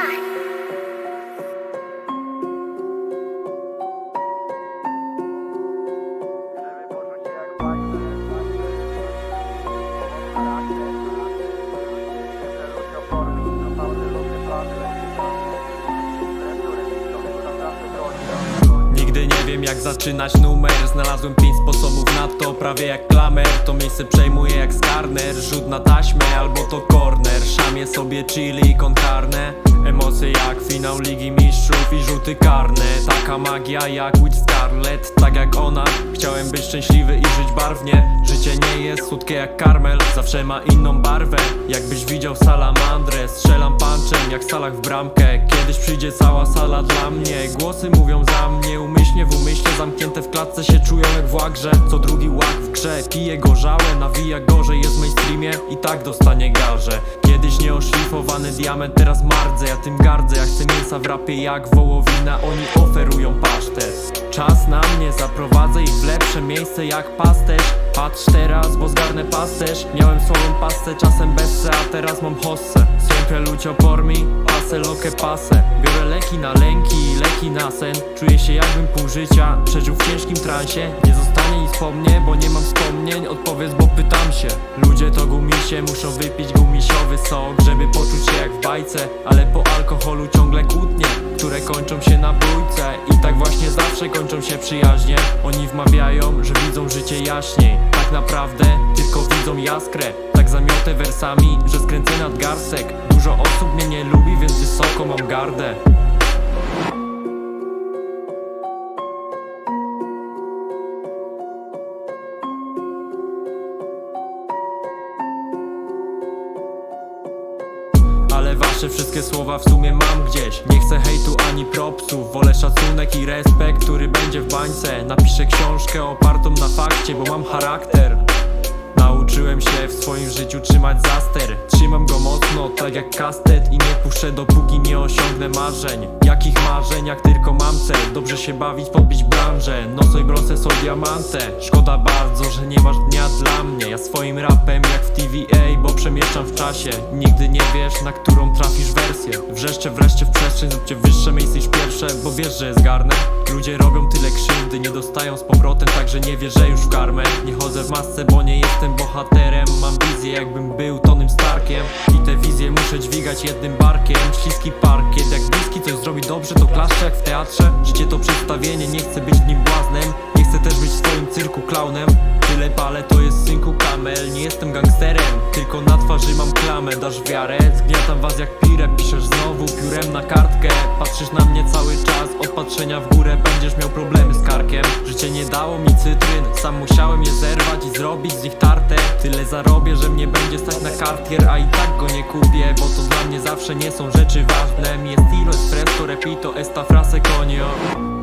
Nigdy nie wiem jak zaczynać numer. Znalazłem pięć sposobów na to, prawie jak klamer. To miejsce przejmuję jak skarner. Rzut na taśmę albo to corner. Szamię sobie chili con carne Emocje jak finał Ligi Mistrzów i rzuty karne. Taka magia jak Witch Scarlet. Tak jak ona, chciałem być szczęśliwy i żyć barwnie. Życie nie jest słodkie jak karmel Zawsze ma inną barwę. Jakbyś widział salamandrę Strzelam punczem jak salach w bramkę. Kiedyś przyjdzie cała sala dla mnie. Głosy mówią za mnie Umyślnie w umyśle zamknięte w klatce się czują jak w łagrze. Co drugi łak w grze Pije gorzałe, nawija gorzej Jest w mainstreamie i tak dostanie garze. Kiedyś nieoszlifowany diament, teraz mardzę Ja tym gardzę, ja chcę mięsa w rapie jak wołowina. Oni oferują pasztet Czas na mnie, zaprowadzę ich w lepsze miejsce jak pasterz. Patrz teraz, bo zgarnę pasterz. Miałem swoją pasę, czasem bezse, a teraz mam hossę. Siempre lucio por mi, pase lo pase Biorę leki na lęki, leki na sen. Czuję się jakbym pół życia przeżył w ciężkim transie. Nie zostanie nic po mnie, bo nie mam wspomnień. Odpowiedz, bo pytam się. Ludzie to gumisie, muszą wypić gumisiowy sok Żeby poczuć się jak w bajce. Ale po alkoholu ciągle kłótnie Które kończą się na bójce. I tak właśnie zawsze się przyjaźnie. Oni wmawiają, że widzą życie jaśniej. Tak naprawdę tylko widzą jaskrę. Tak zamiotę wersami, że skręcę nadgarstek Dużo osób mnie nie lubi, więc wysoko mam gardę Ale wasze wszystkie słowa w sumie mam gdzieś. Nie chcę hejtu ani propsów Wolę szacunek i respekt, który będzie w bańce. Napiszę książkę opartą na fakcie, bo mam charakter. Nauczyłem się w swoim życiu trzymać zaster. Trzymam go mocno, tak jak kastet I puszczę dopóki nie osiągnę marzeń. Jakich marzeń, jak tylko mam cel. Dobrze się bawić, podbić branżę. No soy bronce, soy diamante Szkoda bardzo, że nie masz dnia dla mnie. Ja swoim rapem jak w TVA, bo przemieszczam w czasie. Nigdy nie wiesz, na którą trafisz wersję. Wrzeszczę wreszcie w przestrzeń, zróbcie wyższe miejsce niż pierwsze Bo wiesz, że jest Ludzie robią tyle krzywdy, nie dostają z powrotem Także nie wierzę już w karmę. Nie chodzę w masce, bo nie jestem bohaterem. Mam wizję jakbym był Tonym muszę dźwigać jednym barkiem Śliski parkiet, jak bliski coś zrobi dobrze To klaszczę jak w teatrze. Życie to przedstawienie, nie chcę być w nim błaznem tylko na twarzy mam klamę Dasz wiarę, zgniatam was jak pirę Piszesz znowu piórem na kartkę. Patrzysz na mnie cały czas, od patrzenia w górę Będziesz miał problemy z karkiem. Życie nie dało mi cytryn Sam musiałem je zerwać i zrobić z nich tartę. Tyle zarobię, że mnie będzie stać na kartier A i tak go nie kupię, bo to dla mnie zawsze nie są rzeczy ważne. Mi jest espresso, repito, esta frase conio